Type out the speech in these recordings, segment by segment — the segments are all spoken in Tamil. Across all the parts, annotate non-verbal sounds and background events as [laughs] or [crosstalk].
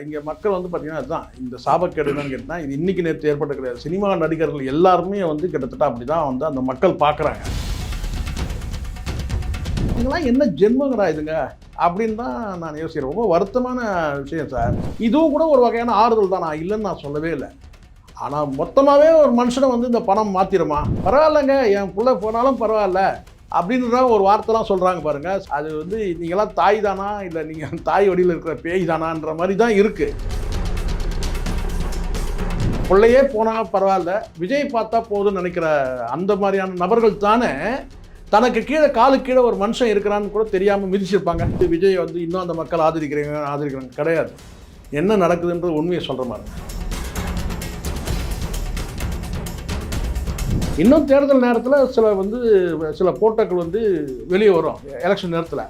இங்கே மக்கள் வந்து பார்த்தீங்கன்னா அதுதான் இந்த சாபக்கேடு என்னன்னு கேட்டால் இது இன்னைக்கு நேற்று ஏற்பட்ட கிடையாது. சினிமா நடிகர்கள் எல்லாருமே வந்து கிட்டத்தட்ட அப்படி தான் வந்து அந்த மக்கள் பார்க்குறாங்க இதெல்லாம் என்ன ஜென்மங்கடா இதுங்க? அப்படின்னு தான் நான் யோசிக்கிறேன். ரொம்ப வருத்தமான விஷயம் சார். இதுவும் கூட ஒரு வகையான ஆறுதல் தான் நான் இல்லைன்னு நான் சொல்லவே இல்லை. ஆனால் மொத்தமாகவே ஒரு மனுஷனை வந்து இந்த பணம் மாற்றிடுமா பரவாயில்லைங்க. என் பிள்ளை போனாலும் பரவாயில்ல. அப்படின்ற ஒரு வார்த்தைலாம் சொல்கிறாங்க பாருங்கள் அது வந்து நீங்களாம் தாய் தானா இல்லை நீங்கள் தாய் வடியில் இருக்கிற பேய் தானான்ற மாதிரி தான் இருக்குது பிள்ளையே போனால் பரவாயில்ல. விஜய் பார்த்தா போதும்னு நினைக்கிற அந்த மாதிரியான நபர்கள் தானே தனக்கு கீழே காலு கீழே ஒரு மனுஷன் இருக்கிறான்னு கூட தெரியாமல் மிதிச்சிருப்பாங்க. விஜய் வந்து இன்னும் அந்த மக்கள் ஆதரிக்கிறீங்க ஆதரிக்கிறாங்க. கிடையாது. என்ன நடக்குதுன்றது உண்மையை சொல்கிற மாதிரி. இன்னும் தேர்தல் நேரத்தில் சில வந்து சில போட்டோக்கள் வந்து வெளியே வரும் எலெக்ஷன் நேரத்தில்.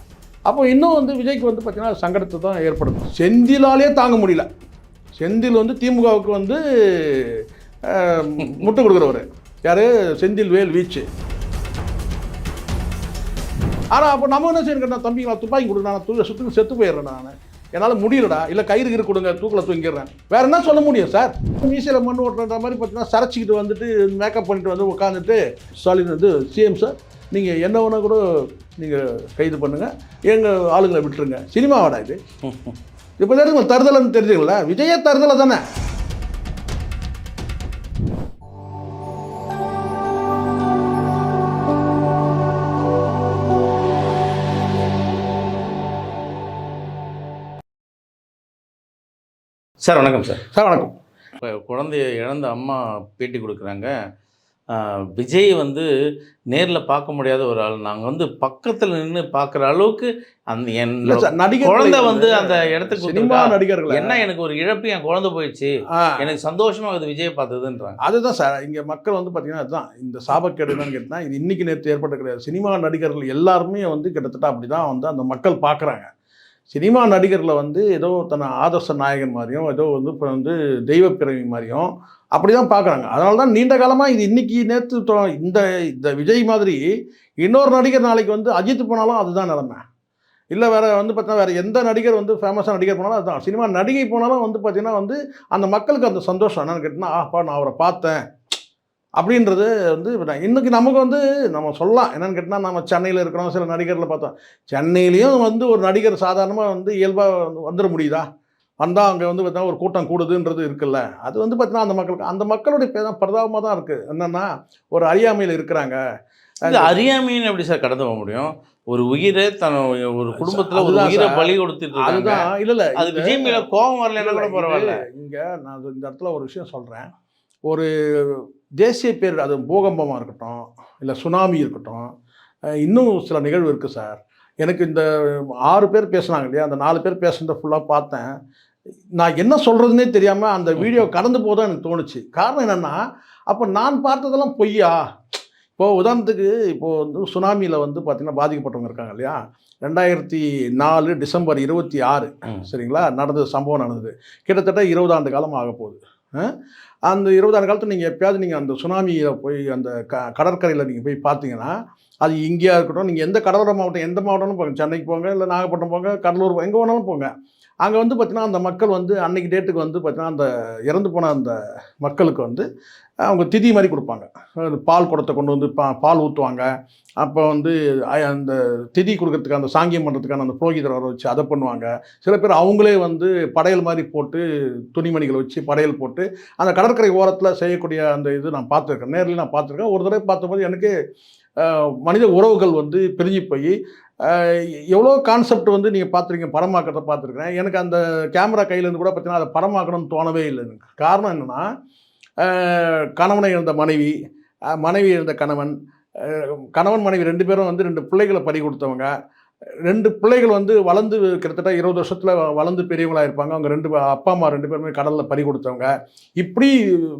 அப்போ இன்னும் வந்து விஜய்க்கு வந்து பார்த்தீங்கன்னா சங்கடத்தை தான் ஏற்படுத்தும். செந்திலாலே தாங்க முடியல. செந்தில் வந்து திமுகவுக்கு வந்து முட்டு கொடுக்குறவர். யார்? செந்தில் வேல் வீச்சு. ஆனால் அப்போ நம்ம என்ன செய்யணும் கேட்டால் தம்பி நான் துப்பாக்கி கொடுக்குறேன் நான் தூ சுற்றுக்கு செத்து போயிடுறேன் நான். என்னால் முடியலடா. இல்லை கயிறு கயிறு கொடுங்க தூக்கில் தூங்கிடுறேன். வேற என்ன சொல்ல முடியும் சார்? மீசையில் மண் ஓட்டுற மாதிரி பார்த்தீங்கன்னா சரைச்சிக்கிட்டு வந்துட்டு மேக்கப் பண்ணிட்டு வந்து உட்காந்துட்டு ஸ்டாலின் வந்து சிஎம் சார் நீங்கள் என்ன வேணா கூட நீங்கள் கைது பண்ணுங்கள் எங்கள் ஆளுங்களை விட்டுருங்க. சினிமாவாடா இது? [laughs] இப்போ தெரியுங்க தருதலைன்னு தெரிஞ்சுங்களா விஜயே தருதலை தானே? சார் வணக்கம் சார். சார் வணக்கம். இப்போ குழந்தைய இழந்த அம்மா பேட்டி கொடுக்குறாங்க. விஜய் வந்து நேரில் பார்க்க முடியாத ஒரு ஆள். நாங்கள் வந்து பக்கத்தில் நின்று பார்க்குற அளவுக்கு அந்த என் நடிகர் குழந்தை வந்து அந்த இடத்துக்கு சினிமா. நடிகர்கள். என்ன எனக்கு ஒரு இழப்பு? என் குழந்தை போயிடுச்சு. எனக்கு சந்தோஷமா இருக்குது விஜய் பார்த்ததுன்றாங்க. அதுதான் சார் இங்கே மக்கள் வந்து பார்த்தீங்கன்னா அதுதான். இந்த சாபக்கேடு என்னன்னு கேட்டால் இது இன்னைக்கு நேற்று ஏற்பட்ட கிடையாது. சினிமா நடிகர்கள் எல்லாருமே வந்து கிட்டத்தட்ட அப்படி தான் வந்து அந்த மக்கள் பார்க்குறாங்க. சினிமா நடிகரில் வந்து ஏதோ தன்னை ஆதர்ச நாயகன் மாதிரியும் ஏதோ வந்து இப்போ வந்து தெய்வ பிறவி மாதிரியும் அப்படி தான் பார்க்குறாங்க அதனால தான் நீண்ட காலமாக இது இன்றைக்கி நேற்று இந்த இந்த விஜய் மாதிரி இன்னொரு நடிகர் நாளைக்கு வந்து அஜித் போனாலும் அதுதான் நிலமை. இல்லை வேறு வந்து பார்த்தீங்கன்னா வேறு எந்த நடிகர் வந்து ஃபேமஸான நடிகர் போனாலும் அதுதான். சினிமா நடிகை போனாலும் வந்து பார்த்திங்கன்னா வந்து அந்த மக்களுக்கு அந்த சந்தோஷம் என்னென்னு கேட்டிங்கன்னா ஆப்பா நான் அவரை பார்த்தேன். அப்படின்றது வந்து இன்னைக்கு நமக்கு வந்து நம்ம சொல்லலாம். என்னன்னு கேட்டால் நம்ம சென்னையில் இருக்கிறோம் சில நடிகர்களை பார்த்தோம். சென்னையிலையும் வந்து ஒரு நடிகர் சாதாரணமாக வந்து இயல்பாக வந்துட முடியுதா? வந்தால் அங்கே வந்து பார்த்தா ஒரு கூட்டம் கூடுதுன்றது இருக்குல்ல. அது வந்து பார்த்தீங்கன்னா அந்த மக்களுக்கு அந்த மக்களுடைய பரிதாபமாக தான் இருக்குது என்னென்னா ஒரு அறியாமையில் இருக்கிறாங்க. இது அறியாமைன்னு எப்படி சார் கடந்து போக முடியும்? ஒரு உயிரை தன் ஒரு குடும்பத்துல ஒரு உயிரை. பலி கொடுத்துட்டு அதுதான். இல்லை இல்லை அது விஜய் மேல கோபம் வரலன்னா கூட பரவாயில்ல. இங்கே நான் இந்த இடத்துல ஒரு விஷயம் சொல்கிறேன் ஒரு தேசிய பேரிடர் அது பூகம்பமாக இருக்கட்டும் இல்லை சுனாமி இருக்கட்டும் இன்னும் சில நிகழ்வு இருக்குது சார். எனக்கு இந்த ஆறு பேர் பேசுனாங்க இல்லையா? அந்த நாலு பேர் பேசுனதை ஃபுல்லாக பார்த்தேன். நான் என்ன சொல்கிறதுனே தெரியாமல் அந்த வீடியோ கடந்து போதான் எனக்கு தோணுச்சு. காரணம் என்னென்னா அப்போ நான் பார்த்ததெல்லாம் பொய்யா? இப்போது உதாரணத்துக்கு இப்போது வந்து சுனாமியில் வந்து பார்த்திங்கன்னா பாதிக்கப்பட்டவங்க இருக்காங்க இல்லையா? ரெண்டாயிரத்தி நாலு டிசம்பர் இருபத்தி ஆறு. சரிங்களா? நடந்தது சம்பவம் நடந்தது. கிட்டத்தட்ட இருபது ஆண்டு காலம் ஆக போகுது? அந்த இருபது காலத்தில் நீங்கள் எப்பயாவது நீங்கள் அந்த சுனாமியில் போய் அந்த க கடற்கரையில் நீங்கள் போய் பார்த்தீங்கன்னா அது இங்கேயா இருக்கட்டும் நீங்கள் எந்த கடலோர மாவட்டம் எந்த மாவட்டம்னு போங்க. சென்னைக்கு போங்க இல்லை நாகப்பட்டினம் போங்க கடலூர் எங்கே வேணாலும் போங்க. அங்கே வந்து பார்த்திங்கன்னா அந்த மக்கள் வந்து அன்னைக்கு டேட்டுக்கு வந்து பார்த்திங்கன்னா அந்த இறந்து போன அந்த மக்களுக்கு வந்து அவங்க திதி மாதிரி கொடுப்பாங்க. பால் குடத்தை கொண்டு வந்து பா பால் ஊற்றுவாங்க அப்போ வந்து அந்த திதி கொடுக்கறதுக்கு அந்த சாங்கியம் பண்ணுறதுக்கான அந்த புரோகிதர் வர வச்சு அதை பண்ணுவாங்க. சில பேர் அவங்களே வந்து படையல் மாதிரி போட்டு துணிமணிகளை வச்சு படையல் போட்டு அந்த கடற்கரை ஓரத்தில் செய்யக்கூடிய அந்த இது நான் பார்த்துருக்கேன். நேரில் நான் பார்த்துருக்கேன். ஒரு தடவை பார்த்தபோது எனக்கு மனித உறவுகள் வந்து பிரிஞ்சு போய் எவ்வளோ கான்செப்ட் வந்து நீங்கள் பார்த்துருக்கீங்க? படமாக்கிறத பார்த்துருக்கேன் எனக்கு அந்த கேமரா கையிலேருந்து கூட பார்த்தீங்கன்னா அதை படமாக்கணும்னு தோணவே இல்லை எனக்கு காரணம் என்னென்னா கணவனை இழந்த மனைவி மனைவி இழந்த கணவன் கணவன் மனைவி ரெண்டு பேரும் வந்து ரெண்டு பிள்ளைகளை பறி கொடுத்தவங்க. ரெண்டு பிள்ளைகள் வந்து வளர்ந்து கிட்டத்தட்ட இருபது வருஷத்தில் வளர்ந்து பெரியவங்களாக இருப்பாங்க. அவங்க ரெண்டு அப்பா அம்மா ரெண்டு பேருமே கடலில் பறி கொடுத்தவங்க. இப்படி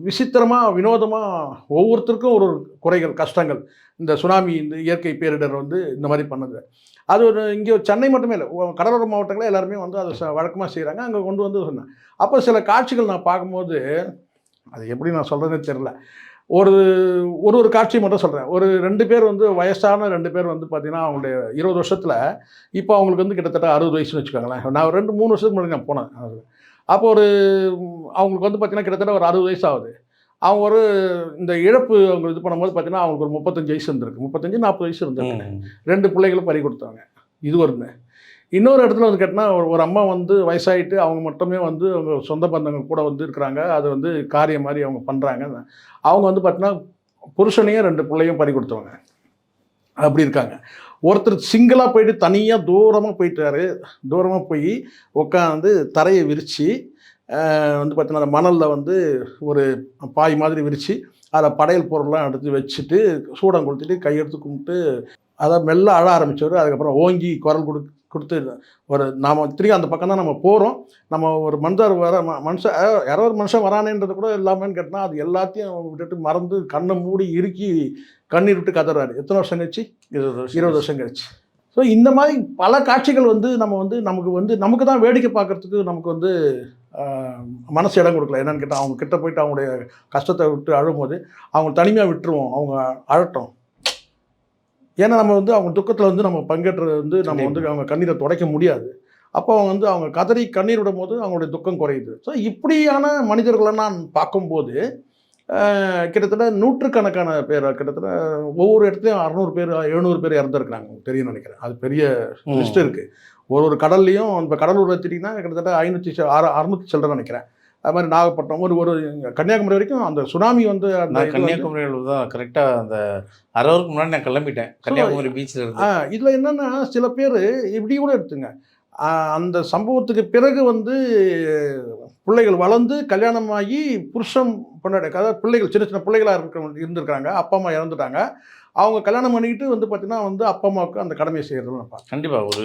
விசித்திரமாக வினோதமாக ஒவ்வொருத்தருக்கும் ஒரு ஒரு குறைகள் கஷ்டங்கள். இந்த சுனாமி இந்த இயற்கை பேரிடர் வந்து இந்த மாதிரி பண்ணது. அது ஒரு இங்கே சென்னை மட்டுமே இல்லை கடலோர மாவட்டங்களில் எல்லாருமே வந்து அதை வழக்கமாக செய்கிறாங்க அங்கே கொண்டு வந்து சொன்னேன். அப்போ சில காட்சிகள் நான் பார்க்கும்போது அது எப்படி நான் சொல்கிறதுனே தெரில ஒரு ஒரு ஒரு காட்சி மட்டும் சொல்கிறேன் ஒரு ரெண்டு பேர் வந்து வயசான ரெண்டு பேர் வந்து பார்த்திங்கன்னா அவங்களுடைய இருபது வருஷத்தில் இப்போ அவங்களுக்கு வந்து கிட்டத்தட்ட அறுபது வயசுன்னு வச்சுக்கோங்களேன். நான் ஒரு ரெண்டு மூணு வருஷத்துக்கு முன்னாடி நான் போனேன். அது. அப்போ ஒரு அவங்களுக்கு வந்து பார்த்தீங்கன்னா கிட்டத்தட்ட ஒரு அறுபது வயசு ஆகுது. அவங்க ஒரு இந்த இழப்பு அவங்க இது பண்ணும்போது பார்த்தீங்கன்னா அவங்களுக்கு ஒரு முப்பத்தஞ்சு வயசு இருந்திருக்கு. முப்பத்தஞ்சு நாற்பது வயசு இருந்திருக்கு. ரெண்டு பிள்ளைகளும் பறி கொடுத்தாங்க. இது ஒன்று இன்னொரு இடத்துல வந்து கேட்டால் ஒரு அம்மா வந்து வயசாயிட்டு அவங்க மட்டுமே வந்து அவங்க சொந்த பந்தங்கள் கூட வந்து இருக்கிறாங்க. அது வந்து காரியம் மாதிரி அவங்க பண்ணுறாங்க அவங்க வந்து பார்த்தீங்கன்னா புருஷனையும் ரெண்டு பிள்ளையும் பறி கொடுத்தவங்க. அப்படி இருக்காங்க. ஒருத்தர் சிங்கிளாக போயிட்டு தனியாக தூரமாக போயிட்டாரு தூரமாக போய் உட்காந்து தரையை விரித்து வந்து பார்த்தீங்கன்னா அந்த மணலில் வந்து ஒரு பாய் மாதிரி விரித்து அதில் படையல் பொருள்லாம் எடுத்து வச்சுட்டு சூடம் கொடுத்துட்டு கையெடுத்து கும்பிட்டு அதை மெல்ல அழ ஆரம்பிச்சவர். அதுக்கப்புறம் ஓங்கி குரல் கொடு கொடுத்து ஒரு நாம் திரும்பி அந்த பக்கம் தான் நம்ம போகிறோம் நம்ம ஒரு மனிதர் வர ம- மனுஷன் யாரோ ஒரு மனுஷன் வரானேன்றது கூட இல்லாமன்னு கேட்டால் அது எல்லாத்தையும் விட்டுட்டு மறந்து கண்ணை மூடி இறுக்கி கண்ணீர் விட்டு கதறாரு. எத்தனை வருஷம் கழிச்சு? இருபது வருஷம் இருபது வருஷம் கழிச்சு. ஸோ இந்த மாதிரி பல காட்சிகள் வந்து நம்ம வந்து நமக்கு வந்து நமக்கு தான் வேடிக்கை பார்க்கறதுக்கு நமக்கு வந்து மனசு இடம் கொடுக்கல. என்னன்னு கேட்டால் அவங்க கிட்ட போயிட்டு அவங்களுடைய கஷ்டத்தை விட்டு அழும்போது அவங்க தனிமையாக விட்டுருவோம். அவங்க அழட்டும். ஏன்னா நம்ம வந்து அவங்க துக்கத்தில் வந்து நம்ம பங்கேற்றது வந்து நம்ம வந்து அவங்க கண்ணீரை துடைக்க முடியாது. அப்போ அவங்க வந்து அவங்க கதறி கண்ணீர் விடும் போது அவங்களுடைய துக்கம் குறையுது. ஸோ இப்படியான மனிதர்களை நான் பார்க்கும்போது கிட்டத்தட்ட நூற்றுக்கணக்கான பேர் கிட்டத்தட்ட ஒவ்வொரு இடத்துலையும் அறநூறு பேர் எழுநூறு பேர் இறந்துருக்குறாங்க உங்களுக்கு தெரியும் நினைக்கிறேன். அது பெரிய. லிஸ்ட் இருக்குது ஒரு ஒரு கடல்லையும் இப்போ கடலூர் எடுத்துட்டிங்கன்னா கிட்டத்தட்ட ஐநூற்றி அறு அறுநூற்றி சில்லற நினைக்கிறேன். அது மாதிரி நாகப்பட்டினம் ஒரு ஒரு கன்னியாகுமரி வரைக்கும் அந்த சுனாமி வந்து அந்த கன்னியாகுமரியில் தான் கரெக்டாக அந்த அரை முன்னாடி நான் கிளம்பிட்டேன். கன்னியாகுமரி பீச்சில் இருந்து. ஆ இதில் என்னென்னா சில பேர் இப்படி கூட எடுத்துங்க. அந்த சம்பவத்துக்கு பிறகு வந்து பிள்ளைகள் வளர்ந்து கல்யாணமாகி புருஷன் பொண்டாடி அதாவது பிள்ளைகள் சின்ன சின்ன பிள்ளைகளாக இருக்க இருந்திருக்காங்க அப்பா அம்மா இறந்துட்டாங்க. அவங்க கல்யாணம் பண்ணிக்கிட்டு வந்து பார்த்தீங்கன்னா வந்து அப்பா அம்மாவுக்கு அந்த கடமையை செய்கிறது நான் பார்க்குறேன். கண்டிப்பா. ஒரு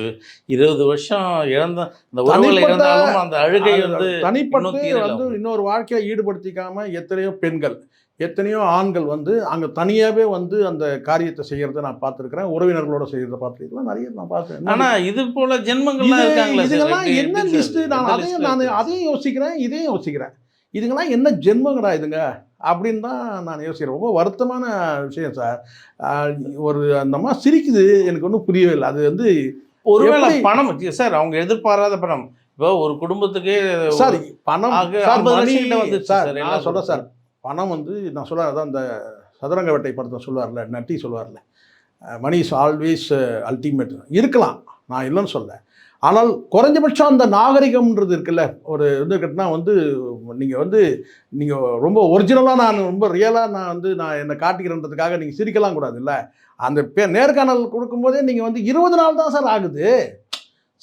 இருபது வருஷம் இழந்த அந்த உறவுகள் இருந்தாலும் அந்த அழுகை வந்து தனிப்பட்டு வந்து இன்னொரு வாழ்க்கையை ஈடுபடுத்திக்காம எத்தனையோ பெண்கள் எத்தனையோ ஆண்கள் வந்து அங்கே தனியாகவே வந்து அந்த காரியத்தை செய்கிறத நான் பார்த்துருக்கிறேன். உறவினர்களோட செய்கிறத பார்த்துருக்கலாம் நிறைய நான் பார்த்தேன் ஆனா இது போல ஜென்மங்கள்லாம் இது- இருக்காங்களா சார் இதுங்கெல்லாம் எப்படி- என்ன எப்படி லிஸ்ட் சார்? நான் அதையும் நான்? அதையும் யோசிக்கிறேன் இதையும் யோசிக்கிறேன். இதுங்கெல்லாம் என்ன ஜென்மங்கடா இதுங்க? அப்படின்னு தான் நான் யோசிக்கிறேன். ரொம்ப வருத்தமான விஷயம் சார் ஒரு அந்த அம்மா சிரிக்குது. எனக்கு ஒன்றும் புரியவே இல்லை. அது வந்து ஒருவேளை பணம் சார் அவங்க எதிர்பாராத பணம். இப்போ ஒரு குடும்பத்துக்கே சார் பணம் சார், 50 money- லட்சம் கிட்ட வந்துருச்சு சார் சார், நான் சொல்கிறேன் சார் பணம் வந்து நான் சொல்ல அதான் அந்த சதுரங்க வேட்டை படத்தை சொல்லுவார்ல நட்டி சொல்லுவார்ல. மணி இஸ் ஆல்வேஸ் அல்டிமேட் இருக்கலாம். நான் இல்லைன்னு சொல்ல ஆனால் குறைஞ்சபட்சம் அந்த நாகரிகம்ன்றது இருக்குல்ல ஒரு இது கட்டினா வந்து நீங்கள் வந்து நீங்கள் ரொம்ப ஒரிஜினலாக நான் ரொம்ப ரியலாக நான் வந்து நான் என்னை காட்டிக்கிறேன்றதுக்காக நீங்கள் சிரிக்கலாம் கூடாது இல்லை அந்த பே நேர்காணல் கொடுக்கும்போதே நீங்கள் வந்து இருபது நாள் தான் சார் ஆகுது.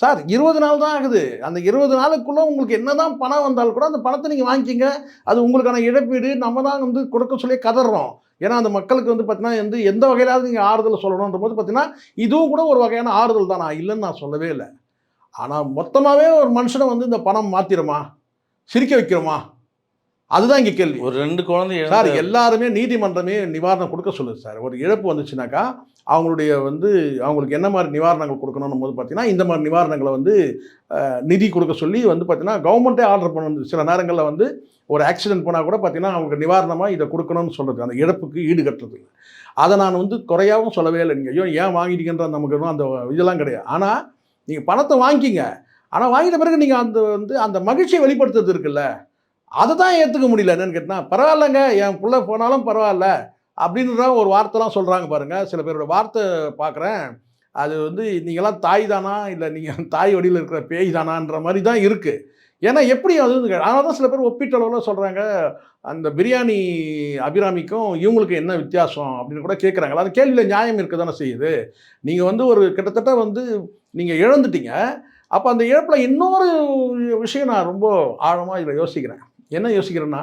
சார் இருபது நாள் தான் ஆகுது. அந்த இருபது நாளுக்குள்ளே உங்களுக்கு என்ன தான் பணம் வந்தாலும் கூட அந்த பணத்தை நீங்கள் வாங்கிக்கிங்க. அது உங்களுக்கான இழப்பீடு. நம்ம தான் வந்து கொடுக்க சொல்லி கதறோம் ஏன்னா அந்த மக்களுக்கு வந்து பார்த்தீங்கன்னா வந்து எந்த வகையிலாவது நீங்கள் ஆறுதல் சொல்லணுன்ற போது பார்த்தீங்கன்னா இதுவும் கூட ஒரு வகையான ஆறுதல் தான். நான் இல்லைன்னு நான் சொல்லவே இல்லை. ஆனால் மொத்தமாகவே ஒரு மனுஷனை வந்து இந்த பணம் மாற்றிடுமா சிரிக்க வைக்கிறோமா? அதுதான் இங்கே கேள்வி. ஒரு ரெண்டு குழந்தை சார் எல்லாருமே நீதிமன்றமே நிவாரணம் கொடுக்க சொல்லுது சார். ஒரு இழப்பு வந்துச்சுனாக்கா அவங்களுடைய வந்து அவங்களுக்கு என்ன மாதிரி நிவாரணங்கள் கொடுக்கணும்னு போது பார்த்தீங்கன்னா இந்த மாதிரி நிவாரணங்களை வந்து நிதி கொடுக்க சொல்லி வந்து பார்த்தீங்கன்னா கவர்மெண்ட்டே ஆர்டர் பண்ணுது. சில நேரங்களில் வந்து ஒரு ஆக்சிடென்ட் போனால் கூட பார்த்தீங்கன்னா அவங்களுக்கு நிவாரணமாக இதை கொடுக்கணும்னு சொல்கிறது அந்த இழப்புக்கு ஈடு கட்டுறதுக்கு அதை நான் வந்து குறையாகவும் சொல்லவே இல்லை. நீங்கள் ஐயோ ஏன் வாங்கிட்டீங்கன்ற நமக்கு அந்த இதெல்லாம் கிடையாது. ஆனால் நீங்கள் பணத்தை வாங்கிக்கிங்க ஆனால் வாங்கின பிறகு நீங்கள் அந்த வந்து அந்த மகிழ்ச்சியை வெளிப்படுத்துறது இருக்குல்ல. அதை தான் ஏற்றுக்க முடியல. என்னன்னு கேட்டால் பரவாயில்லைங்க. என் பிள்ளை போனாலும் பரவாயில்ல. அப்படின்ற ஒரு வார்த்தைலாம் சொல்கிறாங்க பாருங்கள் சில பேரோட வார்த்தை பார்க்குறேன். அது வந்து நீங்களாம் தாய் தானா? இல்லை நீங்கள் தாய் வடியில் இருக்கிற பேய் தானான்ற மாதிரி தான் இருக்குது ஏன்னா எப்படி அது ஆனால் தான் சில பேர் ஒப்பீட்டளவில் சொல்கிறாங்க அந்த பிரியாணி அபிராமிக்கும் இவங்களுக்கு என்ன வித்தியாசம் அப்படின்னு கூட கேட்குறாங்களா அந்த கேள்வியில் நியாயம் இருக்க தானே செய்யுது. நீங்கள் வந்து ஒரு கிட்டத்தட்ட வந்து நீங்கள் இழந்துட்டீங்க. அப்போ அந்த இழப்பில் இன்னொரு விஷயம் நான் ரொம்ப ஆழமாக இதில் யோசிக்கிறேன். என்ன யோசிக்கிறேன்னா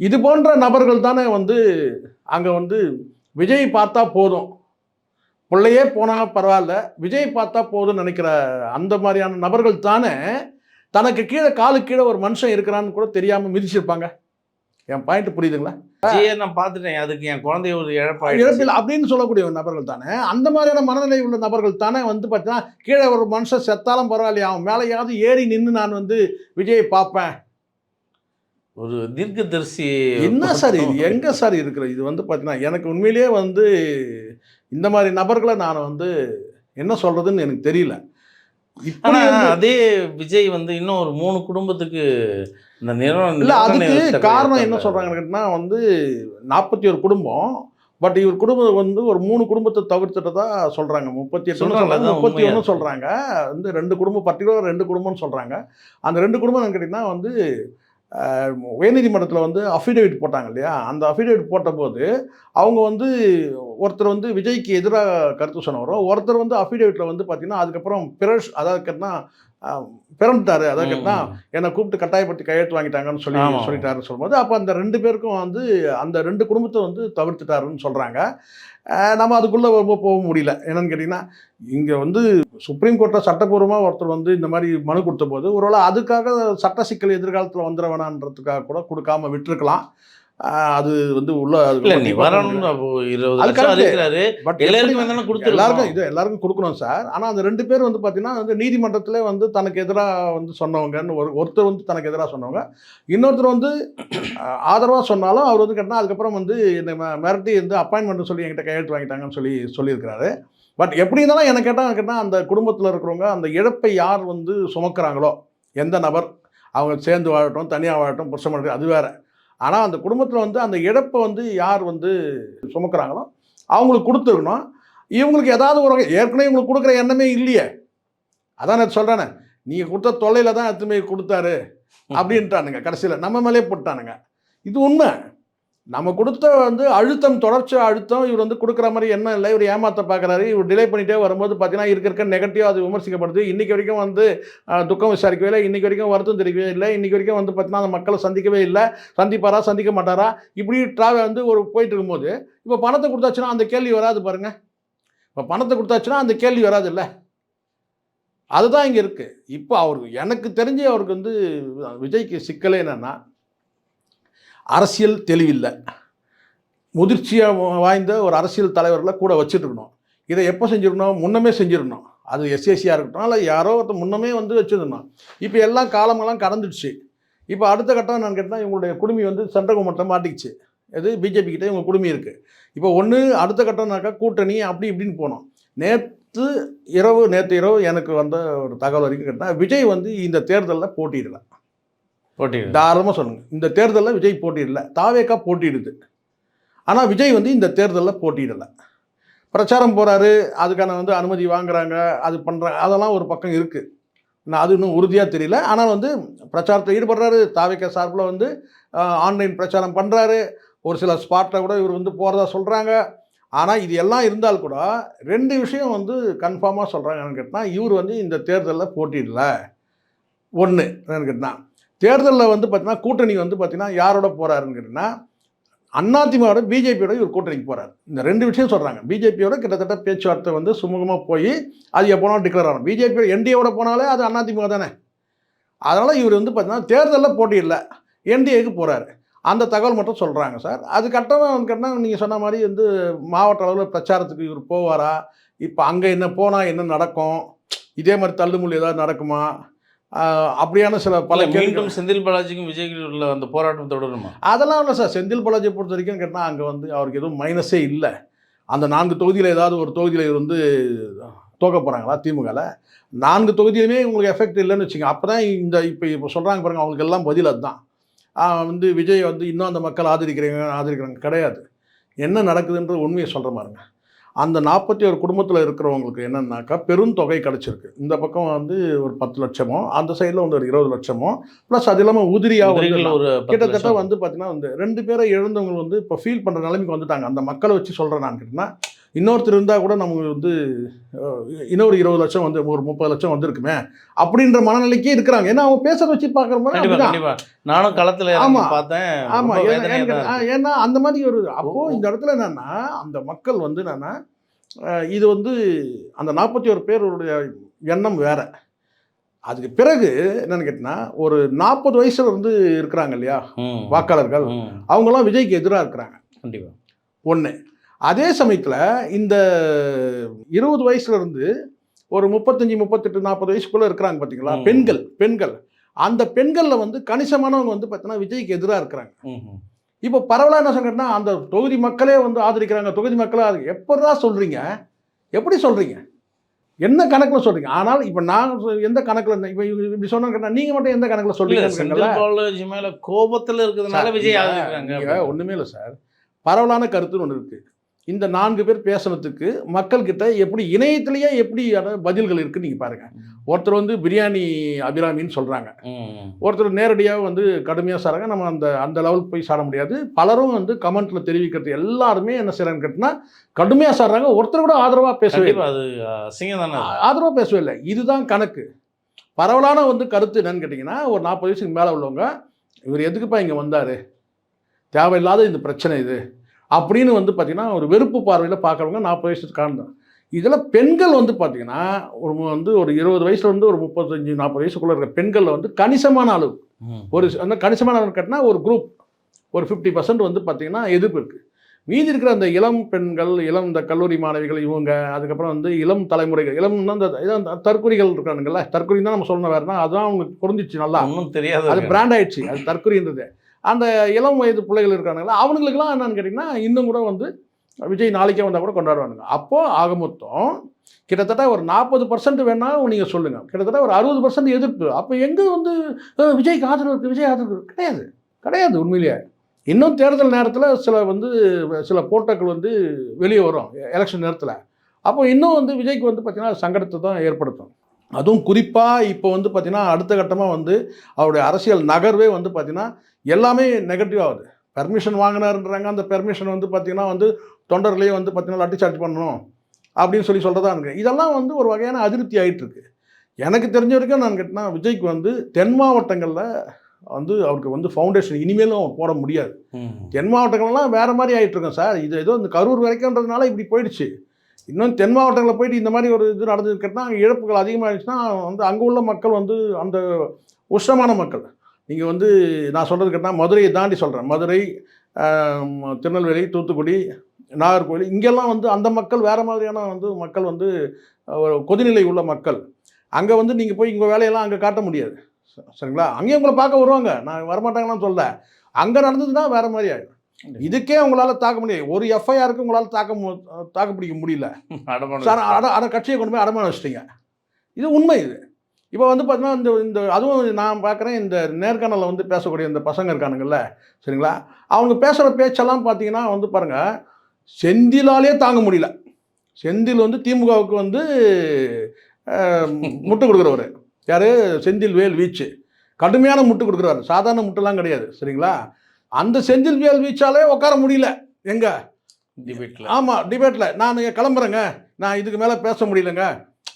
இது போன்ற நபர்கள் தானே வந்து அங்கே வந்து விஜய் பார்த்தா போதும். பிள்ளையே போனால் பரவாயில்ல. விஜய் பார்த்தா போதும்னு நினைக்கிற அந்த மாதிரியான நபர்கள் தானே தனக்கு கீழே காலு கீழே ஒரு மனுஷன் இருக்கிறான்னு கூட தெரியாமல் மிதிச்சிருப்பாங்க. என் பாயிண்ட் புரியுதுங்களா? நான் பார்த்துட்டேன். அதுக்கு என் குழந்தைய ஒரு இழப்பாயிடுச்சு. இழப்பில் அப்படின்னு சொல்லக்கூடிய ஒரு நபர்கள் தானே? அந்த மாதிரியான மனநிலை உள்ள நபர்கள் தானே வந்து பார்த்தீங்கன்னா கீழே ஒரு மனுஷன் செத்தாலும் பரவாயில்லையா? அவன் மேலேயாவது ஏறி நின்று நான் வந்து விஜயை பார்ப்பேன். ஒரு தீர்க்கதரிசி என்ன சார் இது? எங்கே சார் இருக்கிற இது வந்து பார்த்தீங்கன்னா எனக்கு உண்மையிலேயே வந்து இந்த மாதிரி நபர்களை நான் வந்து என்ன சொல்கிறதுன்னு எனக்கு தெரியல. ஆனா அதே விஜய் வந்து இன்னும் ஒரு மூணு குடும்பத்துக்கு இந்த நிறுவனம் இல்ல அதுக்கு காரணம் என்ன. சொல்றாங்கன்னா வந்து நாற்பத்தி ஒரு குடும்பம் பட் இவர் குடும்பம் வந்து ஒரு மூணு குடும்பத்தை தவிர்த்துட்டதா சொல்றாங்க முப்பத்தி எட்டு அதான் முப்பத்தி ஒன்று. சொல்றாங்க வந்து ரெண்டு குடும்பம் பர்டிகுலர் ரெண்டு குடும்பம்னு சொல்றாங்க அந்த ரெண்டு குடும்பம் கேட்டிங்கன்னா வந்து உயர்நீதிமன்றத்தில் வந்து அஃபிடேவிட் போட்டாங்க இல்லையா? அந்த அஃபிடேவிட் போட்டபோது அவங்க வந்து ஒருத்தர் வந்து விஜய்க்கு எதிராக கருத்து சொன்னவரும் ஒருத்தர் வந்து அஃபிடேவிட்டில் வந்து பார்த்தீங்கன்னா அதுக்கப்புறம் பிரஷ் அதாவது கேட்டால் பிறந்துட்டாரு. அதாவது கேட்டினா ம், என்னை கூப்பிட்டு கட்டாயப்படுத்தி கையெழுத்து வாங்கிட்டாங்கன்னு சொல்லி. சொல்லிட்டாருன்னு சொல்லும்போது அப்போ அந்த ரெண்டு பேருக்கும் வந்து அந்த ரெண்டு குடும்பத்தை வந்து தவிர்த்துட்டாருன்னு சொல்கிறாங்க நம்ம அதுக்குள்ளே ரொம்ப போக முடியல. என்னன்னு கேட்டிங்கன்னா இங்கே வந்து சுப்ரீம் கோர்ட்டில் சட்டப்பூர்வமாக ஒருத்தர் வந்து இந்த மாதிரி மனு கொடுத்த போது ஒருவேளை அதுக்காக சட்ட சிக்கல் எதிர்காலத்தில் வந்துட வேணான்றதுக்காக கூட கொடுக்காம விட்டுருக்கலாம். அது வந்து உள்ள இல்ல நிவாரணம். அறிவிக்கிறாரு பட் எல்லாருக்கும் கொடுத்துருக்கோம். எல்லாருக்கும் இது எல்லாருக்கும் கொடுக்கணும் சார். ஆனால் அந்த ரெண்டு பேர் வந்து பார்த்தீங்கன்னா வந்து நீதிமன்றத்தில் வந்து தனக்கு எதிராக வந்து சொன்னவங்கன்னு ஒரு ஒருத்தர் வந்து தனக்கு எதிராக சொன்னவங்க. இன்னொருத்தர் வந்து ஆதரவாக சொன்னாலும் அவர் வந்து கேட்டால் அதுக்கப்புறம் வந்து என்னை மிரட்டி வந்து அப்பாயின்மெண்ட் சொல்லி என்கிட்ட கையெழுத்து வாங்கிட்டாங்கன்னு சொல்லி சொல்லியிருக்கிறாரு. பட் எப்படி இருந்தாலும் எனக்கு கேட்டால் கேட்டால் அந்த குடும்பத்தில் இருக்கிறவங்க அந்த இழப்பை யார் வந்து சுமக்கிறாங்களோ எந்த நபர் அவங்க சேர்ந்து வாழட்டும் தனியாக வாழட்டும் பண்ணி அது வேற. ஆனால் அந்த குடும்பத்தில் வந்து அந்த இழப்பை வந்து யார் வந்து சுமக்கிறாங்களோ அவங்களுக்கு கொடுத்துருக்கணும். இவங்களுக்கு ஏதாவது ஒரு ஏற்கனவே இவங்களுக்கு கொடுக்குற எண்ணமே இல்லையே. அதான் நான் சொல்கிறேனே நீங்கள் கொடுத்த தொல்லையில் தான் எத்தனை கொடுத்தாரு? அப்படின்ட்டானுங்க கடைசியில் நம்ம மேலே போட்டானுங்க. இது உண்மை. நம்ம கொடுத்த வந்து அழுத்தம் தொடர்ச்சி அழுத்தம் இவர் வந்து கொடுக்குற மாதிரி என்ன இல்லை. இவர் ஏமாத்த பார்க்குறாரு. இவர் டிலே பண்ணிகிட்டே வரும்போது பார்த்தீங்கன்னா இருக்க இருக்க நெகட்டிவ் அது விமர்சிக்கப்படுது. இன்றைக்கி வரைக்கும் வந்து துக்கம் விசாரிக்கவே இல்லை. இன்றைக்கி வரைக்கும் வருத்தம் தெரிவிக்கவே இல்லை. இன்றைக்கி வரைக்கும் வந்து பார்த்தீங்கன்னா அந்த மக்களை சந்திக்கவே இல்லை. சந்திப்பாரா சந்திக்க மாட்டாரா? இப்படி ட்ராவல் வந்து ஒரு போயிட்டு இருக்கும்போது இப்போ பணத்தை கொடுத்தாச்சுன்னா அந்த கேள்வி வராது பாருங்கள் இப்போ பணத்தை கொடுத்தாச்சுன்னா அந்த கேள்வி வராது இல்லை. அதுதான் இங்கே இருக்குது இப்போ அவருக்கு எனக்கு தெரிஞ்சு அவருக்கு வந்து விஜய்க்கு சிக்கலே என்னென்னா அரசியல் தெளிவில்லை. முதிர்ச்சியாக வாய்ந்த ஒரு அரசியல் தலைவர்களை கூட வச்சுருக்கணும். இதை எப்போ செஞ்சுருக்கணும்? முன்னமே செஞ்சிடணும் அது எஸ்எஸ்சியாக இருக்கட்டும் இல்லை யாரோ ஒருத்தர் முன்னமே வந்து வச்சுருந்தோம். இப்போ எல்லாம் காலமெல்லாம் கடந்துடுச்சு. இப்போ அடுத்த கட்டம் நான் கேட்டால் இவங்களுடைய குடுமி வந்து சென்ட்ரல் கவர்மெண்ட்டில் மாட்டிக்கிச்சு. எது பிஜேபி கிட்டே இவங்க குடுமி இருக்குது இப்போ ஒன்று அடுத்த கட்டம்னாக்கா கூட்டணி அப்படி இப்படின்னு போனோம். நேற்று இரவு நேற்று இரவு எனக்கு வந்த ஒரு தகவல் வரைக்கும் கேட்டால் விஜய் வந்து இந்த தேர்தலில் போட்டியிடலாம் போட்டி தாராளமாக சொல்லுங்கள் இந்த தேர்தலில் விஜய் போட்டியிடல. தாவேக்கா போட்டியிடுது. ஆனால் விஜய் வந்து இந்த தேர்தலில் போட்டியிடலை. பிரச்சாரம் போகிறாரு அதுக்கான வந்து அனுமதி வாங்குறாங்க. அது பண்ணுறாங்க அதெல்லாம் ஒரு பக்கம் இருக்குது நான் அது இன்னும் உறுதியாக தெரியல. ஆனால் வந்து பிரச்சாரத்தில் ஈடுபடுறாரு. தாவேக்கா சார்பில் வந்து ஆன்லைன் பிரச்சாரம் பண்ணுறாரு ஒரு சில ஸ்பாட்டில் கூட இவர் வந்து போகிறதா சொல்கிறாங்க ஆனால் இது எல்லாம் இருந்தால் கூட ரெண்டு விஷயம் வந்து கன்ஃபார்மாக சொல்கிறாங்கன்னு கேட்டால் இவர் வந்து இந்த தேர்தலில் போட்டியிடல. ஒன்று என்னன்னு கேட்டால் தேர்தலில் வந்து பார்த்தீங்கன்னா கூட்டணி வந்து பார்த்தீங்கன்னா யாரோட போகிறாருன்னு கேட்டிங்கன்னா அதிமுகவோட பிஜேபியோட இவர் கூட்டணிக்கு போகிறார் இந்த ரெண்டு விஷயம் சொல்கிறாங்க பிஜேபியோட கிட்டத்தட்ட பேச்சுவார்த்தை வந்து சுமூகமாக போய் அது எப்போனா டிக்ளேர் ஆகணும். பிஜேபியோட என்டிஏவோட போனாலே அது அதிமுக தானே. அதனால் இவர் வந்து பார்த்தீங்கன்னா தேர்தலில் போட்டி இல்லை. என்டிஏக்கு போகிறாரு அந்த தகவல் மட்டும் சொல்கிறாங்க சார். அது கட்டணம் கேட்டால் நீங்கள் சொன்ன மாதிரி வந்து மாவட்ட அளவில் பிரச்சாரத்துக்கு இவர் போவாரா? இப்போ அங்கே என்ன போனால் என்ன நடக்கும்? இதே மாதிரி தள்ளுமுள்ளு ஏதாவது நடக்குமா? அப்படியான சில பல மீண்டும் செந்தில் பாலாஜிக்கும் விஜய்க்கு உள்ள அந்த போராட்டம் தொடருமா அதெல்லாம் இல்லை சார். செந்தில் பாலாஜியை பொறுத்த வரைக்கும் கேட்டால் அங்கே வந்து அவருக்கு எதுவும் மைனஸே இல்லை. அந்த நான்கு தொகுதியில் ஏதாவது ஒரு தொகுதியில் வந்து தோக்க போகிறாங்களா திமுகவில் நான்கு தொகுதியிலுமே உங்களுக்கு எஃபெக்ட் இல்லைன்னு வச்சுங்க. அப்போ தான் இந்த இப்போ இப்போ சொல்கிறாங்க பாருங்க அவங்களுக்கு எல்லாம் பதில் அதுதான். வந்து விஜய் வந்து இன்னும் அந்த மக்கள் ஆதரிக்கிறீங்க ஆதரிக்கிறாங்க கிடையாது. என்ன நடக்குதுன்ற உண்மையை சொல்கிற பாருங்க அந்த நாற்பத்தி ஒரு குடும்பத்தில் இருக்கிறவங்களுக்கு என்னன்னாக்கா பெருந்தொகை கிடச்சிருக்கு. இந்த பக்கம் வந்து ஒரு பத்து லட்சமோ அந்த சைடில் வந்து ஒரு இருபது லட்சமோ ப்ளஸ் அது இல்லாமல் உதிரியாக ஒரு கிட்டத்தட்ட வந்து பார்த்தீங்கன்னா வந்து ரெண்டு பேரை இழந்தவங்க வந்து இப்போ ஃபீல் பண்ணுற நிலைமைக்கு வந்துட்டாங்க. அந்த மக்களை வச்சு சொல்கிறேன் நான் கேட்டிங்கன்னா இன்னொருத்தர் இருந்தால் கூட நமக்கு வந்து இன்னொரு இருபது லட்சம் வந்து ஒரு முப்பது லட்சம் வந்திருக்குமே அப்படின்ற மனநிலைக்கே இருக்கிறாங்க. ஏன்னா அவங்க பேசுறத வச்சு பார்க்குற. கண்டிப்பா நானும் களத்துல இறங்கி ஆமா. பார்த்தேன். ஆமா. ரொம்ப ஏன்னா- அந்த மாதிரி ஒரு அப்போ ஓ. இந்த இடத்துல என்னன்னா அந்த மக்கள் வந்து என்னன்னா இது வந்து அந்த நாற்பத்தி ஒரு பேருடைய எண்ணம் வேற. அதுக்கு பிறகு என்னன்னு கேட்டிங்கன்னா ஒரு நாற்பது வயசுல இருந்து இருக்கிறாங்க இல்லையா. வாக்காளர்கள். ம். அவங்களாம் விஜய்க்கு எதிராக இருக்கிறாங்க. கண்டிப்பா. ஒன்று அதே சமயத்தில் இந்த இருபது வயசுல இருந்து ஒரு முப்பத்தஞ்சு முப்பத்தெட்டு நாற்பது வயசுக்குள்ளே இருக்கிறாங்க பார்த்தீங்களா. பெண்கள் பெண்கள். அந்த பெண்களில் வந்து கணிசமானவங்க வந்து பார்த்தீங்கன்னா விஜய்க்கு எதிராக இருக்கிறாங்க. இப்போ பரவலாக என்ன சொல்கிறேன்னா அந்த தொகுதி மக்களே வந்து ஆதரிக்கிறாங்க. தொகுதி மக்களே ஆதரி எப்படா சொல்கிறீங்க எப்படி சொல்கிறீங்க என்ன கணக்கில் சொல்றீங்க? ஆனால் இப்போ நான் எந்த கணக்கில் இப்போ இப்படி சொன்னா நீங்கள் மட்டும் எந்த கணக்கில் பாலாஜி மேல கோபத்துல இருக்கிறதுனால விஜய் ஒண்ணுமே இல்லை சார். பரவலான கருத்துன்னு ஒன்று இருக்கு. இந்த நான்கு பேர் பேசுனதுக்கு மக்கள்கிட்ட எப்படி இணையத்திலேயே எப்படி பதில்கள் இருக்குன்னு நீங்க பாருங்க. ஒருத்தர் வந்து பிரியாணி அபிராமின்னு சொல்றாங்க. ம். ஒருத்தர் நேரடியாக வந்து கடுமையாக சாராங்க. நம்ம அந்த அந்த லெவலுக்கு போய் சாட முடியாது. பலரும் வந்து கமெண்ட்ல தெரிவிக்கிறது எல்லாருமே என்ன செய்யறாங்கன்னு கேட்டினா கடுமையாக சாடுறாங்க. ஒருத்தர் கூட ஆதரவாக பேசவே அது. ஆதரவாக பேசவே இல்லை. இதுதான் கணக்கு. பரவலான வந்து கருத்து என்னன்னு கேட்டிங்கன்னா ஒரு நாற்பது வயசுக்கு மேலே உள்ளவங்க இவர் எதுக்குப்பா இங்கே வந்தார்? தேவையில்லாத இந்த பிரச்சனை இது. அப்படின்னு வந்து பார்த்திங்கன்னா ஒரு வெறுப்பு பார்வையில் பார்க்குறவங்க நாற்பது வயசுக்கு காணும் இதில் பெண்கள் வந்து பார்த்திங்கன்னா ஒரு வந்து ஒரு இருபது வயசுல இருந்து ஒரு முப்பத்தஞ்சு நாற்பது வயசுக்குள்ளே இருக்கிற பெண்களில் வந்து கணிசமான அளவு. ஒரு அந்த கணிசமான அளவு கட்டினா ஒரு குரூப் ஒரு ஃபிஃப்டி பர்சன்ட் வந்து பார்த்திங்கன்னா எதிர்ப்பு இருக்குது மீதி இருக்கிற அந்த இளம் பெண்கள் இளம் இந்த கல்லூரி மாணவிகள் இவங்க அதுக்கப்புறம் வந்து இளம் தலைமுறைகள் இளம்னா இந்த தற்குறிகள் இருக்கானுங்கல்ல தற்குறி தான் நம்ம சொல்லணும் வேறுனா அதுதான் அவங்களுக்கு புரிஞ்சிச்சு நல்லா. ஒன்றும் தெரியாது அது பிராண்ட் ஆயிடுச்சு அது தற்குறின்றது அந்த இளம் வயது பிள்ளைகள் இருக்கானுங்களா அவனுங்களுக்குலாம் என்னன்னு கேட்டிங்கன்னா இன்னும் கூட வந்து விஜய் நாளைக்கே வந்தால் கூட கொண்டாடுவானுங்க. அப்போது ஆக மொத்தம் கிட்டத்தட்ட ஒரு நாற்பது பர்சன்ட் வேணாலும் நீங்கள் சொல்லுங்கள் கிட்டத்தட்ட ஒரு அறுபது பர்சன்ட் எதிர்ப்பு. அப்போ எங்கே வந்து விஜய்க்கு ஆதரவு இருக்குது விஜய் ஆதரவு இருக்குது கிடையாது. கிடையாது உண்மையிலேயே. இன்னும் தேர்தல் நேரத்தில் சில வந்து சில போட்டோக்கள் வந்து வெளியே வரும். எலெக்ஷன் நேரத்தில். அப்போ இன்னும் வந்து விஜய்க்கு வந்து பார்த்திங்கன்னா சங்கடத்தை தான் ஏற்படுத்தும். அதுவும் குறிப்பாக இப்போ வந்து பார்த்திங்கன்னா அடுத்த கட்டமாக வந்து அவருடைய அரசியல் நகர்வே வந்து பார்த்திங்கன்னா எல்லாமே நெகட்டிவ் ஆகுது. பெர்மிஷன் வாங்கினாருன்றாங்க. அந்த பெர்மிஷன் வந்து பார்த்திங்கன்னா வந்து தொண்டர்களையே வந்து பார்த்திங்கன்னா லட்டி சார்ஜ் பண்ணணும் அப்படின்னு சொல்லி சொல்கிறதா இருக்கு. இதெல்லாம் வந்து ஒரு வகையான அதிருப்தி ஆயிட்டு இருக்கு எனக்கு தெரிஞ்ச வரைக்கும் நான் கேட்டினா விஜய்க்கு வந்து தென் மாவட்டங்களில் வந்து அவருக்கு வந்து ஃபவுண்டேஷன் இனிமேலும் போட முடியாது. தென் மாவட்டங்கள்லாம் வேறு மாதிரி ஆயிட்டு இருக்கோம் சார். இது ஏதோ இந்த கரூர் வரைக்கும்ன்றதுனால இப்படி போயிடுச்சு. இன்னும் தென் மாவட்டங்களில் போயிட்டு இந்த மாதிரி ஒரு இது நடந்தது கேட்டால் இழப்புகள் அதிகமாகிடுச்சுன்னா வந்து அங்கே உள்ள மக்கள் வந்து அந்த உஷ்ணமான மக்கள். நீங்கள் வந்து நான் சொல்கிறது கேட்டால் மதுரையை தாண்டி சொல்கிறேன் மதுரை திருநெல்வேலி தூத்துக்குடி நாகர்கோவில் இங்கெல்லாம் வந்து அந்த மக்கள் வேறு மாதிரியான வந்து மக்கள் வந்து ஒரு கொதிநிலை உள்ள மக்கள். அங்கே வந்து நீங்கள் போய் இங்கே வேலையெல்லாம் அங்கே காட்ட முடியாது. சரிங்களா? அங்கேயும் உங்களை பார்க்க வருவாங்க. நான் வரமாட்டாங்கன்னு சொல்ல அங்கே நடந்ததுன்னா வேறு மாதிரி ஆகிடும் இதுக்கே உங்களால் தாக்க முடியாது ஒரு எஃப்ஐஆருக்கு உங்களால் தாக்க தாக்கு பிடிக்க முடியல. அட கட்சியை கொண்டு போய் அடமானம் வச்சிட்டீங்க. இது உண்மை இது. இப்போ வந்து பார்த்தீங்கன்னா இந்த இந்த அதுவும் நான் பார்க்குறேன் இந்த நேர்காணலில் வந்து பேசக்கூடிய இந்த பசங்க இருக்கானுங்கல்ல சரிங்களா? அவங்க பேசுகிற பேச்செல்லாம் பார்த்தீங்கன்னா வந்து பாருங்கள் செந்திலாலே தாங்க முடியல. செந்தில் வந்து திமுகவுக்கு வந்து முட்டு கொடுக்குறவர். யார்? செந்தில் வேல் வீச்சு. கடுமையான முட்டு கொடுக்குறாரு. சாதாரண முட்டுலாம் கிடையாது சரிங்களா? அந்த செந்தில் வேல் வீச்சாலே உட்கார முடியல. எங்கே? டிபேட்ல ஆமாம் டிபேட்டில் நான் கிளம்புறேங்க. நான் இதுக்கு மேலே பேச முடியலங்க.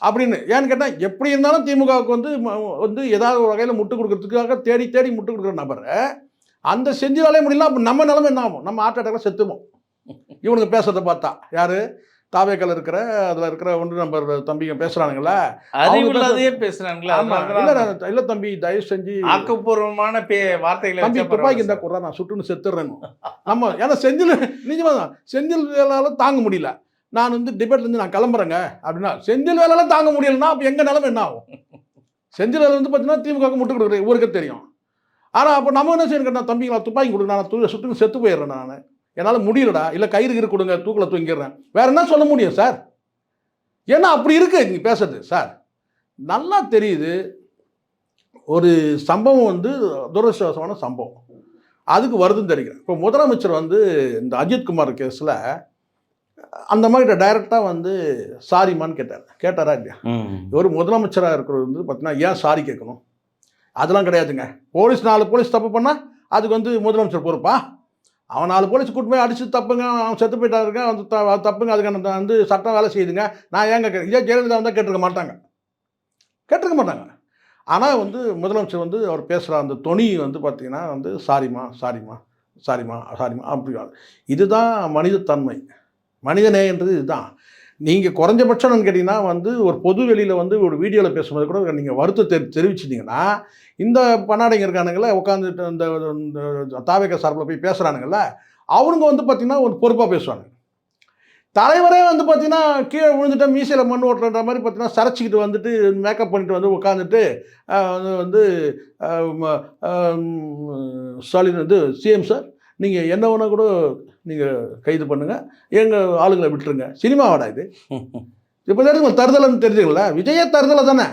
அப்படின்னு. ஏன்னு கேட்டால் எப்படி இருந்தாலும் திமுகவுக்கு வந்து வந்து ஏதாவது ஒரு வகையில் முட்டு கொடுக்கறதுக்காக தேடி தேடி முட்டு கொடுக்குற நபரை அந்த செஞ்சாலே முடியல. அப்போ நம்ம நிலைமை என்ன ஆகும்? நம்ம ஹார்ட் அட்டாக்ல செத்துவோம் இவனுக்கு பேசுறத பார்த்தா. யாரு? தாவேக்கல் இருக்கிற அதில் இருக்கிற ஒன்று நம்பர் தம்பிங்க பேசுகிறானுங்களா அறிவில்லாதையே பேசுறாங்களா ஆமா இல்லை இல்லை தம்பி தயவு செஞ்சு ஆக்கப்பூர்வமான பே வார்த்தைகளை தம்பி துப்பாக்கி பரவாயில்ல இருந்தா குறா நான் சுட்டுன்னு செத்துடுறேன்னு நம்ம ஏன்னா செந்தில் நிஜமா தான் செந்தில் வேலால தாங்க முடியல. நான் வந்து டிபேட்ல இருந்து நான் கிளம்புறேங்க அப்படின்னா செந்தில் வேலால தாங்க முடியலன்னா அப்போ எங்க நிலைமை என்ன ஆகும்? வேலை வந்து பார்த்தீங்கன்னா திமுக முட்டு கொடுக்குறது ஊருக்கே தெரியும். ஆனால் அப்போ நம்ம என்ன செய்யணும் தம்பிங்களா துப்பாக்கி கொடுங்க நான் சுட்டுன்னு செத்து போயிடுறேன் நான். என்னால் முடியலடா. இல்லை கயிறு கயிறு கொடுங்க தூக்கில் தூங்கிடுறேன். வேற என்ன சொல்ல முடியும் சார்? ஏன்னா அப்படி இருக்கு நீங்க பேசுறது சார். நல்லா தெரியுது ஒரு சம்பவம் வந்து துரதிருஷ்டவசமான சம்பவம். அதுக்கு வருதுன்னு தெரியும் இப்போ முதலமைச்சர் வந்து இந்த அஜித்குமார் கேஸில் அந்த மாதிரி டைரெக்டாக வந்து சாரிமான்னு கேட்டார். கேட்டாரா இல்லையா. ஒரு முதலமைச்சராக இருக்கிறது வந்து பார்த்தீங்கன்னா ஏன் சாரி கேட்கணும்? அதெல்லாம் கிடையாதுங்க. போலீஸ் நாலு போலீஸ் தப்பு பண்ணால் அதுக்கு வந்து முதலமைச்சர் பொறுப்பா? அவன் நாலு போலீஸ் கூட்டு போய் அடிச்சு தப்புங்க அவன் செத்து போயிட்டாருங்க அந்த தப்புங்க அதுக்கான வந்து சட்டம் வேலை செய்யுதுங்க. நான் ஏங்க கேட்குறேன்? இதே ஜெயலலிதா வந்தால் கேட்டிருக்க மாட்டாங்க. கேட்டிருக்க மாட்டாங்க. ஆனால் வந்து முதலமைச்சர் வந்து அவர் பேசுகிற அந்த தொனி வந்து பார்த்திங்கன்னா வந்து சாரிம்மா சாரிம்மா சாரிம்மா சாரிம்மா அப்படி இதுதான் மனிதத்தன்மை மனிதநேயன்றது இதுதான். நீங்கள் குறைஞ்சபட்சம்னு கேட்டிங்கன்னா வந்து ஒரு பொது வெளியில் வந்து ஒரு வீடியோவில் பேசும்போது கூட நீங்கள் வருத்தத்தை தெரிவிச்சிட்டிங்கன்னா இந்த பண்ணாடைங்க இருக்கானுங்கள உட்காந்துட்டு இந்த தாவேக்க சார்பில் போய் பேசுகிறானுங்கள அவனுங்க வந்து பார்த்திங்கன்னா ஒரு பொறுப்பாக பேசுவாங்க தலைவரே வந்து பார்த்தீங்கன்னா கீழே விழுந்துட்டா மீசையில் மண் ஓட்டுற மாதிரி பார்த்தீங்கன்னா சரைச்சிக்கிட்டு வந்துட்டு மேக்கப் பண்ணிட்டு வந்து உட்காந்துட்டு வந்து ஸ்டாலின் வந்து சிஎம் சார் நீங்கள் என்ன வேணால் கூட நீங்கள் கைது பண்ணுங்கள் எங்கள் ஆளுங்களை விட்டுருங்க. சினிமாவாடா இது? [laughs] இப்போ தெரியுங்க தருதலைன்னு தெரிஞ்சுங்கள விஜயே தருதலை தானே?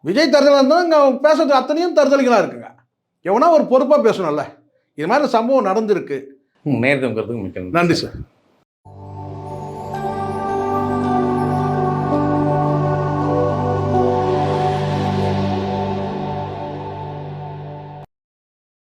விஜய் தருதலை இருந்தால் இங்கே பேசுறது அத்தனையும் தருதலைகளாக இருக்குங்க. எவனா ஒரு பொறுப்பாக பேசணும்ல. இது மாதிரி சம்பவம் நடந்திருக்கு. மிக்க நன்றி. சார்